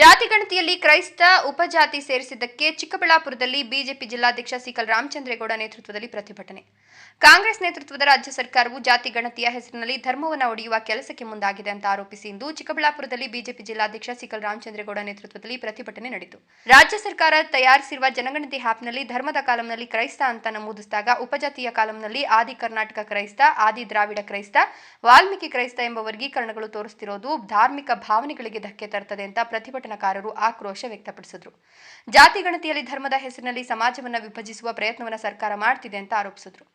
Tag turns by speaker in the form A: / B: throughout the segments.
A: ಜಾತಿ ಗಣತಿಯಲ್ಲಿ ಕ್ರೈಸ್ತ ಉಪಜಾತಿ ಸೇರಿಸಿದ್ದಕ್ಕೆ ಚಿಕ್ಕಬಳ್ಳಾಪುರದಲ್ಲಿ ಬಿಜೆಪಿ ಜಿಲ್ಲಾಧ್ಯಕ್ಷ ಸಿಕಲ್ ರಾಮಚಂದ್ರೇಗೌಡ ನೇತೃತ್ವದಲ್ಲಿ ಪ್ರತಿಭಟನೆ. ಕಾಂಗ್ರೆಸ್ ನೇತೃತ್ವದ ರಾಜ್ಯ ಸರ್ಕಾರವು ಜಾತಿ ಗಣತಿಯ ಹೆಸರಿನಲ್ಲಿ ಧರ್ಮವನ್ನು ಒಡೆಯುವ ಕೆಲಸಕ್ಕೆ ಮುಂದಾಗಿದೆ ಅಂತ ಆರೋಪಿಸಿ ಇಂದು ಚಿಕ್ಕಬಳ್ಳಾಪುರದಲ್ಲಿ ಬಿಜೆಪಿ ಜಿಲ್ಲಾಧ್ಯಕ್ಷ ಸಿಕಲ್ ರಾಮಚಂದ್ರಗೌಡ ನೇತೃತ್ವದಲ್ಲಿ ಪ್ರತಿಭಟನೆ ನಡೆಯಿತು. ರಾಜ್ಯ ಸರ್ಕಾರ ತಯಾರಿಸಿರುವ ಜನಗಣತಿ ಆ್ಯಪ್ನಲ್ಲಿ ಧರ್ಮದ ಕಾಲಂನಲ್ಲಿ ಕ್ರೈಸ್ತ ಅಂತ ನಮೂದಿಸಿದಾಗ ಉಪಜಾತಿಯ ಕಾಲಂನಲ್ಲಿ ಆದಿ ಕರ್ನಾಟಕ ಕ್ರೈಸ್ತ, ಆದಿ ದ್ರಾವಿಡ ಕ್ರೈಸ್ತ, ವಾಲ್ಮೀಕಿ ಕ್ರೈಸ್ತ ಎಂಬ ವರ್ಗೀಕರಣಗಳು ತೋರಿಸ್ತಿರೋದು ಧಾರ್ಮಿಕ ಭಾವನೆಗಳಿಗೆ ಧಕ್ಕೆ ತರುತ್ತದೆ ಅಂತ ಪ್ರತಿಭಟನಾಕಾರರು ಆಕ್ರೋಶ ವ್ಯಕ್ತಪಡಿಸಿದರು. ಜಾತಿ ಗಣತಿಯಲ್ಲಿ ಧರ್ಮದ ಹೆಸರಿನಲ್ಲಿ ಸಮಾಜವನ್ನು ವಿಭಜಿಸುವ ಪ್ರಯತ್ನವನ್ನು ಸರ್ಕಾರ ಮಾಡ್ತಿದೆ ಅಂತ ಆರೋಪಿಸಿದ್ರು.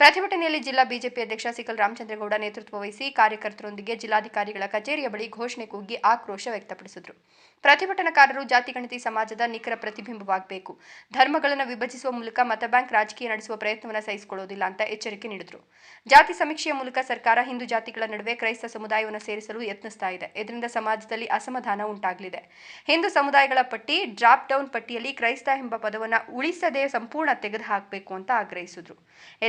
A: ಪ್ರತಿಭಟನೆಯಲ್ಲಿ ಜಿಲ್ಲಾ ಬಿಜೆಪಿ ಅಧ್ಯಕ್ಷ ಸಿಕಲ್ ರಾಮಚಂದ್ರಗೌಡ ನೇತೃತ್ವ ವಹಿಸಿ ಕಾರ್ಯಕರ್ತರೊಂದಿಗೆ ಜಿಲ್ಲಾಧಿಕಾರಿಗಳ ಕಚೇರಿಯ ಬಳಿ ಘೋಷಣೆ ಕೂಗಿ ಆಕ್ರೋಶ ವ್ಯಕ್ತಪಡಿಸಿದರು. ಪ್ರತಿಭಟನಾಕಾರರು ಜಾತಿ, ಗಣತಿ, ಸಮಾಜದ ನಿಖರ ಪ್ರತಿಬಿಂಬವಾಗಬೇಕು. ಧರ್ಮಗಳನ್ನು ವಿಭಜಿಸುವ ಮೂಲಕ ಮತಬ್ಯಾಂಕ್ ರಾಜಕೀಯ ನಡೆಸುವ ಪ್ರಯತ್ನವನ್ನು ಸಹಿಸಿಕೊಳ್ಳುವುದಿಲ್ಲ ಅಂತ ಎಚ್ಚರಿಕೆ ನೀಡಿದರು. ಜಾತಿ ಸಮೀಕ್ಷೆಯ ಮೂಲಕ ಸರ್ಕಾರ ಹಿಂದೂ ಜಾತಿಗಳ ನಡುವೆ ಕ್ರೈಸ್ತ ಸಮುದಾಯವನ್ನು ಸೇರಿಸಲು ಯತ್ನಿಸ್ತಾ ಇದೆ. ಇದರಿಂದ ಸಮಾಜದಲ್ಲಿ ಅಸಮಾಧಾನ ಉಂಟಾಗಲಿದೆ. ಹಿಂದೂ ಸಮುದಾಯಗಳ ಪಟ್ಟಿ ಡ್ರಾಪ್ ಡೌನ್ ಪಟ್ಟಿಯಲ್ಲಿ ಕ್ರೈಸ್ತ ಎಂಬ ಪದವನ್ನು ಉಳಿಸದೆ ಸಂಪೂರ್ಣ ತೆಗೆದುಹಾಕಬೇಕು ಅಂತ ಆಗ್ರಹಿಸಿದ್ರು.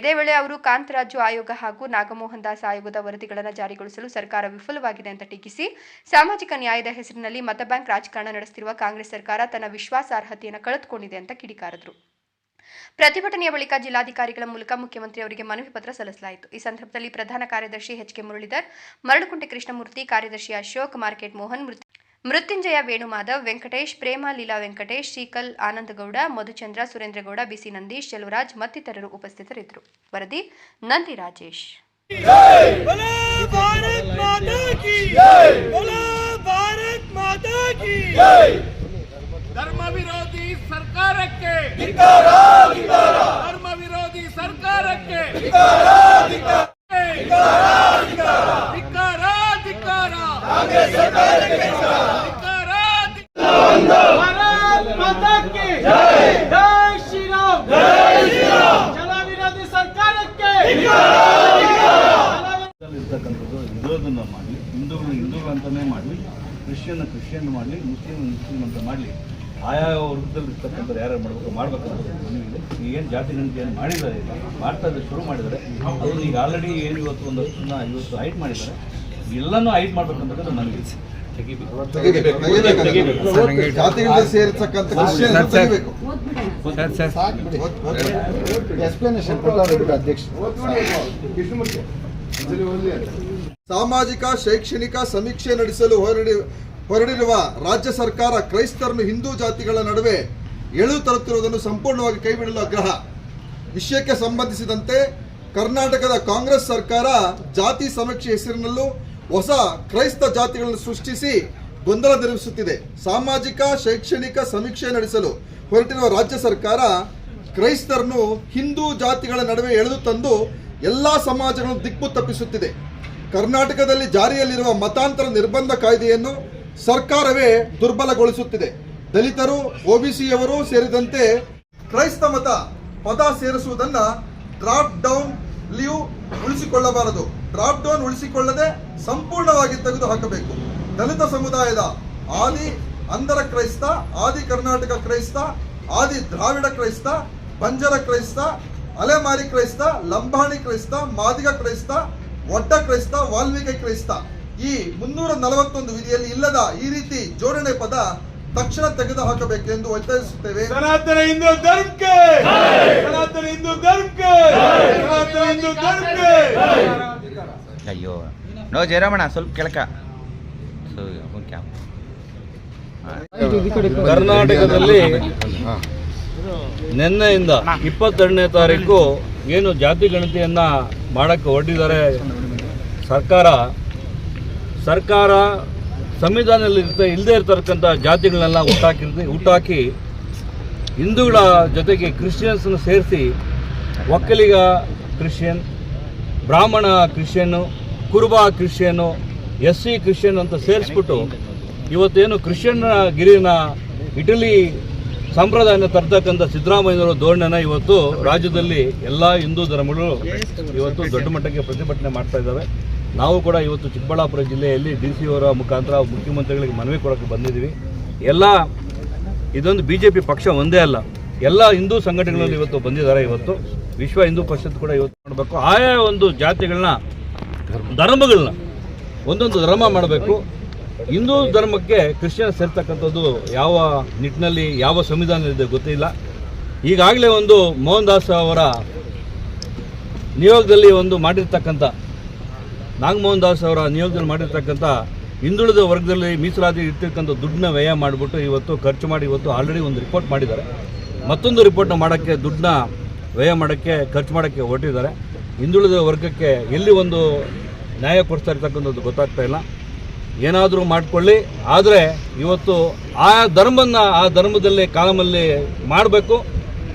A: ಇದೇ ವೇಳೆ ಅವರು ಕಾಂತರಾಜು ಆಯೋಗ ಹಾಗೂ ನಾಗಮೋಹನ್ ದಾಸ್ ಆಯೋಗದ ವರದಿಗಳನ್ನು ಜಾರಿಗೊಳಿಸಲು ಸರ್ಕಾರ ವಿಫಲವಾಗಿದೆ ಅಂತ ಟೀಕಿಸಿ, ಸಾಮಾಜಿಕ ನ್ಯಾಯದ ಹೆಸರಿನಲ್ಲಿ ಮತಬ್ಯಾಂಕ್ ರಾಜಕಾರಣ ನಡೆಸುತ್ತಿರುವ ಕಾಂಗ್ರೆಸ್ ಸರ್ಕಾರ ತನ್ನ ವಿಶ್ವಾಸಾರ್ಹತೆಯನ್ನು ಕಳೆದುಕೊಂಡಿದೆ ಅಂತ ಕಿಡಿಕಾರದರು. ಪ್ರತಿಭಟನೆಯ ಬಳಿಕ ಜಿಲ್ಲಾಧಿಕಾರಿಗಳ ಮೂಲಕ ಮುಖ್ಯಮಂತ್ರಿ ಅವರಿಗೆ ಮನವಿ ಪತ್ರ ಸಲ್ಲಿಸಲಾಯಿತು. ಈ ಸಂದರ್ಭದಲ್ಲಿ ಪ್ರಧಾನ ಕಾರ್ಯದರ್ಶಿ ಎಚ್ ಕೆ ಮುರಳೀಧರ್, ಮರಳುಕುಂಟೆ ಕೃಷ್ಣಮೂರ್ತಿ, ಕಾರ್ಯದರ್ಶಿ ಅಶೋಕ್, ಮಾರ್ಕೆಟ್ ಮೋಹನ್ ಮೃತ್- ಮೃತ್ಯುಂಜಯ ವೇಣುಮಾಧವ್ ವೆಂಕಟೇಶ್ ಪ್ರೇಮ ಲೀಲಾ ವೆಂಕಟೇಶ್ ಶ್ರೀಕಲ್ ಆನಂದಗೌಡ ಮಧುಚಂದ್ರ ಸುರೇಂದ್ರಗೌಡ ಬಿಸಿ ನಂದೀಶ್ ಚೆಲುವರಾಜ್ ಮತ್ತಿತರರು ಉಪಸ್ಥಿತರಿದ್ದರು ವರದಿ ನಂದಿ ರಾಜೇಶ್
B: ಧರ್ಮ ವಿರೋಧಿ ಸರ್ಕಾರಕ್ಕೆ
C: ಹಿಂದೂಗಳು ಅಂತಲೇ ಮಾಡಲಿ ಕ್ರಿಶ್ಚಿಯನ್ ಕ್ರಿಶ್ಚಿಯನ್ ಮಾಡಲಿ ಮುಸ್ಲಿಮ್ ಮುಸ್ಲಿಂ ಅಂತ ಮಾಡಲಿ. ಆಯಾ ವೃದ್ಧದಲ್ಲಿ ಇರ್ತಕ್ಕಂಥವ್ರು ಯಾರು ಮಾಡಬೇಕು ಮಾಡಬೇಕು ಮನವಿದೆ ಏನು ಜಾತಿ ಗಣತಿ ಏನು ಮಾಡಿದ್ದಾರೆ ಮಾಡ್ತಾ ಇದ್ದಾರೆ ಶುರು ಮಾಡಿದ್ದಾರೆ. ಅದನ್ನು ಈಗ ಆಲ್ರೆಡಿ ಏನು ಇವತ್ತು ಒಂದು ವರ್ಷನ ಇವತ್ತು ಹೈಟ್ ಮಾಡಿದ್ದಾರೆ. ಎಲ್ಲನೂ ಹೈಟ್ ಮಾಡ್ಬೇಕಂತಕ್ಕಂಥ ಮನವಿ
D: ಕ್ರಿಶ್ಚಿಯನ್ ಎಕ್ಸ್ಪ್ಲನೇಷನ್ ಅಧ್ಯಕ್ಷ. ಸಾಮಾಜಿಕ, ಶೈಕ್ಷಣಿಕ ಸಮೀಕ್ಷೆ ನಡೆಸಲು ಹೊರಡಿ, ಹೊರಡಿರುವ ರಾಜ್ಯ ಸರ್ಕಾರ ಕ್ರೈಸ್ತರನ್ನು ಹಿಂದೂ ಜಾತಿಗಳ ನಡುವೆ ಎಳು ತರುತ್ತಿರುವುದನ್ನು ಸಂಪೂರ್ಣವಾಗಿ ಕೈಬಿಡಲು ಆಗ್ರಹ. ವಿಷಯಕ್ಕೆ ಸಂಬಂಧಿಸಿದಂತೆ ಕರ್ನಾಟಕದ ಕಾಂಗ್ರೆಸ್ ಸರ್ಕಾರ ಜಾತಿ ಸಮೀಕ್ಷೆ ಹೆಸರಿನಲ್ಲೂ ಹೊಸ ಕ್ರೈಸ್ತ ಜಾತಿಗಳನ್ನು ಸೃಷ್ಟಿಸಿ ಗೊಂದಲ ನಿರ್ಮಿಸುತ್ತಿದೆ. ಸಾಮಾಜಿಕ, ಶೈಕ್ಷಣಿಕ ಸಮೀಕ್ಷೆ ನಡೆಸಲು ಹೊರಟಿರುವ ರಾಜ್ಯ ಸರ್ಕಾರ ಕ್ರೈಸ್ತರನ್ನು ಹಿಂದೂ ಜಾತಿಗಳ ನಡುವೆ ಎಳೆದು ತಂದು ಎಲ್ಲಾ ಸಮಾಜಗಳನ್ನು ದಿಕ್ಕು ತಪ್ಪಿಸುತ್ತಿದೆ. ಕರ್ನಾಟಕದಲ್ಲಿ ಜಾರಿಯಲ್ಲಿರುವ ಮತಾಂತರ ನಿರ್ಬಂಧ ಕಾಯ್ದೆಯನ್ನು ಸರ್ಕಾರವೇ ದುರ್ಬಲಗೊಳಿಸುತ್ತಿದೆ. ದಲಿತರು ಒಬಿಸಿಯವರು ಸೇರಿದಂತೆ ಕ್ರೈಸ್ತ ಮತ ಪದ ಸೇರಿಸುವುದನ್ನು ಡ್ರಾಪ್ ಡೌನ್ ಲೀವ್ ಉಳಿಸಿಕೊಳ್ಳಬಾರದು. ಡ್ರಾಪ್ ಡೌನ್ ಉಳಿಸಿಕೊಳ್ಳದೆ ಸಂಪೂರ್ಣವಾಗಿ ತೆಗೆದು ಹಾಕಬೇಕು ದಲಿತ ಸಮುದಾಯದ ಆದಿ ಅಂಧರ ಕ್ರೈಸ್ತ, ಆದಿ ಕರ್ನಾಟಕ ಕ್ರೈಸ್ತ, ಆದಿ ದ್ರಾವಿಡ ಕ್ರೈಸ್ತ, ಬಂಜರ ಕ್ರೈಸ್ತ ಅಲೆಮಾರಿ ಕ್ರೈಸ್ತ ಲಂಬಾಣಿ ಕ್ರೈಸ್ತ ಮಾದಿಗ ಕ್ರೈಸ್ತ ಒಡ್ಡ ಕ್ರೈಸ್ತ ವಾಲ್ಮೀಕಿ ಕ್ರೈಸ್ತ. ಈ ಮುನ್ನೂರ ನಲವತ್ತೊಂದು ವಿಧಿಯಲ್ಲಿ ಇಲ್ಲದ ಈ ರೀತಿ ಜೋಡಣೆ ಪದ ತಕ್ಷಣ ತೆಗೆದು ಹಾಕಬೇಕು ಎಂದು ಒತ್ತಾಯಿಸುತ್ತೇವೆ.
B: ಸನಾತನ ಹಿಂದೂ ಧರ್ಮಕ್ಕೆ! ಸನಾತನ ಹಿಂದೂ ಧರ್ಮಕ್ಕೆ! ಸನಾತನ ಹಿಂದೂ ಧರ್ಮಕ್ಕೆ!
E: ಅಯ್ಯೋ. ನೋ ಜಯರಾಮಣ್ಣ ಸ್ವಲ್ಪ ಕೆಳಕ.
C: ಕರ್ನಾಟಕದಲ್ಲಿ ನಿನ್ನೆಯಿಂದ ಇಪ್ಪತ್ತೆರಡನೇ ತಾರೀಕು ಏನು ಜಾತಿ ಗಣತಿಯನ್ನ ಮಾಡೋಕ್ಕೆ ಹೊರಟಿದ್ದಾರೆ ಸರ್ಕಾರ ಸರ್ಕಾರ ಸಂವಿಧಾನದಲ್ಲಿ ಇರ್ತ ಇಲ್ಲದೆ ಇರ್ತಕ್ಕಂಥ ಜಾತಿಗಳನ್ನೆಲ್ಲ ಹುಟ್ಟಾಕಿರ್ತಿ ಹುಟ್ಟಾಕಿ ಹಿಂದೂಗಳ ಜೊತೆಗೆ ಕ್ರಿಶ್ಚಿಯನ್ಸನ್ನ ಸೇರಿಸಿ ಒಕ್ಕಲಿಗ ಕ್ರಿಶ್ಚಿಯನ್ ಬ್ರಾಹ್ಮಣ ಕ್ರಿಶ್ಚಿಯನ್ನು ಕುರುಬ ಕ್ರಿಶ್ಚಿಯನ್ನು ಎಸ್ ಸಿ ಕ್ರಿಶ್ಚಿಯನ್ ಅಂತ ಸೇರಿಸ್ಬಿಟ್ಟು ಇವತ್ತೇನು ಕ್ರಿಶ್ಚಿಯನ್ ಗಿರಿನ ಇಟಲಿ ಸಂಪ್ರದಾಯನ ತರ್ತಕ್ಕಂಥ ಸಿದ್ದರಾಮಯ್ಯನವರ ಧೋರಣೆನ ಇವತ್ತು ರಾಜ್ಯದಲ್ಲಿ ಎಲ್ಲ ಹಿಂದೂ ಧರ್ಮಗಳು ಇವತ್ತು ದೊಡ್ಡ ಮಟ್ಟಕ್ಕೆ ಪ್ರತಿಭಟನೆ ಮಾಡ್ತಾ ಇದ್ದಾವೆ ನಾವು ಕೂಡ ಇವತ್ತು ಚಿಕ್ಕಬಳ್ಳಾಪುರ ಜಿಲ್ಲೆಯಲ್ಲಿ ಡಿ ಸಿ ಅವರ ಮುಖಾಂತರ ಮುಖ್ಯಮಂತ್ರಿಗಳಿಗೆ ಮನವಿ ಕೊಡೋಕ್ಕೆ ಬಂದಿದ್ದೀವಿ. ಎಲ್ಲ ಇದೊಂದು ಬಿ ಜೆ ಪಿ ಪಕ್ಷ ಒಂದೇ ಅಲ್ಲ, ಎಲ್ಲ ಹಿಂದೂ ಸಂಘಟನೆಗಳಲ್ಲಿ ಇವತ್ತು ಬಂದಿದ್ದಾರೆ ಇವತ್ತು. ವಿಶ್ವ ಹಿಂದೂ ಪರಿಷತ್ ಕೂಡ ಇವತ್ತು ಮಾಡಬೇಕು. ಆಯಾ ಒಂದು ಜಾತಿಗಳನ್ನ, ಧರ್ಮಗಳನ್ನ, ಒಂದೊಂದು ಧರ್ಮ ಮಾಡಬೇಕು. ಹಿಂದೂ ಧರ್ಮಕ್ಕೆ ಕ್ರಿಶ್ಚಿಯನ್ ಸೇರ್ತಕ್ಕಂಥದ್ದು ಯಾವ ನಿಟ್ಟಿನಲ್ಲಿ, ಯಾವ ಸಂವಿಧಾನದಲ್ಲಿದೆ ಗೊತ್ತಿಲ್ಲ. ಈಗಾಗಲೇ ಒಂದು ಮೋಹನ್ ದಾಸ್ ಅವರ ನಿಯೋಗದಲ್ಲಿ ಒಂದು ಮಾಡಿರ್ತಕ್ಕಂಥ ನಾಗಮೋಹನ್ ದಾಸ್ ಅವರ ನಿಯೋಗದಲ್ಲಿ ಮಾಡಿರ್ತಕ್ಕಂಥ ಹಿಂದುಳಿದ ವರ್ಗದಲ್ಲಿ ಮೀಸಲಾತಿ ಇರ್ತಕ್ಕಂಥ ದುಡ್ಡನ್ನ ವ್ಯಯ ಮಾಡಿಬಿಟ್ಟು ಇವತ್ತು ಖರ್ಚು ಮಾಡಿ ಇವತ್ತು ಆಲ್ರೆಡಿ ಒಂದು ರಿಪೋರ್ಟ್ ಮಾಡಿದ್ದಾರೆ. ಮತ್ತೊಂದು ರಿಪೋರ್ಟ್ನ ಮಾಡೋಕ್ಕೆ ದುಡ್ಡನ್ನ ವ್ಯಯ ಮಾಡೋಕ್ಕೆ, ಖರ್ಚು ಮಾಡೋಕ್ಕೆ ಹೊರಟಿದ್ದಾರೆ. ಹಿಂದುಳಿದ ವರ್ಗಕ್ಕೆ ಎಲ್ಲಿ ಒಂದು ನ್ಯಾಯ ಕೊಡ್ತಾ ಇರ್ತಕ್ಕಂಥದ್ದು ಗೊತ್ತಾಗ್ತಾ ಇಲ್ಲ. ಏನಾದರೂ ಮಾಡಿಕೊಳ್ಳಿ. ಆದರೆ ಇವತ್ತು ಆ ಧರ್ಮವನ್ನು ಆ ಧರ್ಮದಲ್ಲಿ ಕಾಲಮಲ್ಲಿ ಮಾಡಬೇಕು.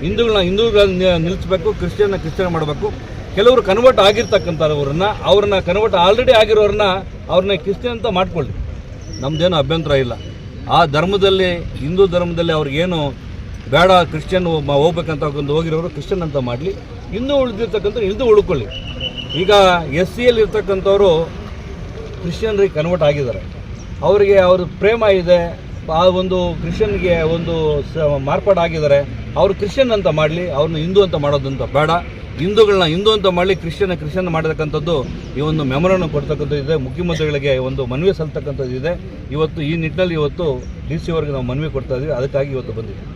C: ಹಿಂದೂಗಳನ್ನ ಹಿಂದೂಗಳನ್ನ ನಿಲ್ಲಿಸಬೇಕು. ಕ್ರಿಶ್ಚಿಯನ್ನ ಕ್ರಿಶ್ಚಿಯನ್ ಮಾಡಬೇಕು. ಕೆಲವರು ಕನ್ವರ್ಟ್ ಆಗಿರ್ತಕ್ಕಂಥವ್ರನ್ನ, ಅವ್ರನ್ನ ಕನ್ವರ್ಟ್ ಆಲ್ರೆಡಿ ಆಗಿರೋರನ್ನ ಅವ್ರನ್ನ ಕ್ರಿಶ್ಚಿಯನ್ ಅಂತ ಮಾಡಿಕೊಳ್ಳಿ. ನಮ್ಮದೇನು ಅಭ್ಯಂತರ ಇಲ್ಲ. ಆ ಧರ್ಮದಲ್ಲಿ, ಹಿಂದೂ ಧರ್ಮದಲ್ಲಿ ಅವ್ರಿಗೇನು ಬೇಡ ಕ್ರಿಶ್ಚಿಯನ್ ಹೋಗ್ಬೇಕಂತ ಹೋಗಿರೋರು ಕ್ರಿಶ್ಚಿಯನ್ ಅಂತ ಮಾಡಲಿ. ಇನ್ನೂ ಉಳಿದಿರ್ತಕ್ಕಂಥ ಹಿಂದೂ ಉಳ್ಕೊಳ್ಳಿ. ಈಗ ಎಸ್ ಸಿಯಲ್ಲಿ ಇರ್ತಕ್ಕಂಥವ್ರು ಕ್ರಿಶ್ಚಿಯನ್ರಿಗೆ ಕನ್ವರ್ಟ್ ಆಗಿದ್ದಾರೆ. ಅವರಿಗೆ ಅವ್ರ ಪ್ರೇಮ ಇದೆ ಆ ಒಂದು ಕ್ರಿಶ್ಚಿಯನ್ಗೆ ಒಂದು ಸ ಮಾರ್ಪಾಡಾಗಿದ್ದಾರೆ ಅವರು ಕ್ರಿಶ್ಚಿಯನ್ ಅಂತ ಮಾಡಲಿ ಅವ್ರನ್ನ ಹಿಂದೂ ಅಂತ ಮಾಡೋದಂತ ಬೇಡ. ಹಿಂದೂಗಳನ್ನ ಹಿಂದೂ ಅಂತ ಮಾಡಲಿ ಕ್ರಿಶ್ಚಿಯನ್ ಕ್ರಿಶ್ಚಿಯನ್ ಮಾಡತಕ್ಕಂಥದ್ದು ಈ ಒಂದು ಮೆಮೊರನ್ನು ಕೊಡ್ತಕ್ಕಂಥದ್ದು ಇದೆ. ಮುಖ್ಯಮಂತ್ರಿಗಳಿಗೆ ಒಂದು ಮನವಿ ಸಲ್ತಕ್ಕಂಥದ್ದು ಇದೆ. ಇವತ್ತು ಈ ನಿಟ್ಟಿನಲ್ಲಿ ಇವತ್ತು ಡಿ ಸಿ ಅವರಿಗೆ ನಾವು ಮನವಿ ಕೊಡ್ತಾ ಇದ್ದೀವಿ ಅದಕ್ಕಾಗಿ ಇವತ್ತು ಬಂದಿದ್ದೀವಿ.